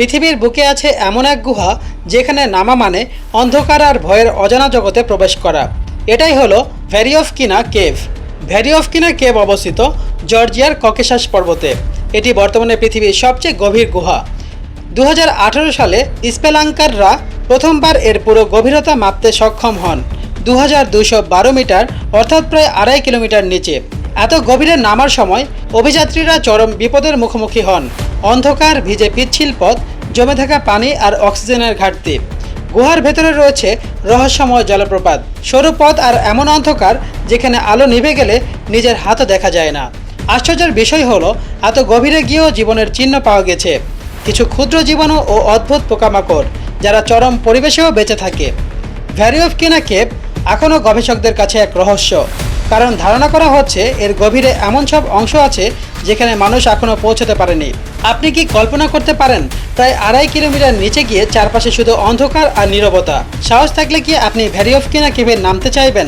পৃথিবীর বুকে আছে এমন এক গুহা যেখানে নামা মানে অন্ধকার আর ভয়ের অজানা জগতে প্রবেশ করা। এটাই হলো Veryovkina cave. Veryovkina cave অবস্থিত জর্জিয়ার ককেশাস পর্বতে। এটি বর্তমানে পৃথিবীর সবচেয়ে গভীর গুহা। দু হাজার আঠেরো সালে স্পেলাঙ্কাররা প্রথমবার এর পুরো গভীরতা মাপতে সক্ষম হন। দু মিটার, অর্থাৎ প্রায় আড়াই কিলোমিটার নিচে। এত গভীরে নামার সময় অভিযাত্রীরা চরম বিপদের মুখোমুখি হন। অন্ধকার ভিজে পিচ্ছিল পথ জমে থাকা পানি আর অক্সিজেনের ঘাটতি। গুহার ভেতরে রয়েছে রহস্যময় জলপ্রপাত। সরু পথ আর এমন অন্ধকার যেখানে আলো নিভে গেলে নিজের হাতও দেখা যায় না। আশ্চর্যের বিষয় হলো, এত গভীরে গিয়েও জীবনের চিহ্ন পাওয়া গেছে। কিছু ক্ষুদ্র জীবাণু ও অদ্ভুত পোকামাকড়, যারা চরম পরিবেশেও বেঁচে থাকে। ভ্যারি অফ কিনা কেপ এখনও গবেষকদের কাছে এক রহস্য। কারণ ধারণা করা হচ্ছে এর গভীরে এমন সব অংশ আছে যেখানে মানুষ এখনও পৌঁছতে পারেনি। আপনি কি কল্পনা করতে পারেন, প্রায় আড়াই কিলোমিটার নিচে গিয়ে চারপাশে শুধু অন্ধকার আর নিরবতা? সাহস থাকলে কি আপনি ভ্যারি অফ কিনা কেভে নামতে চাইবেন?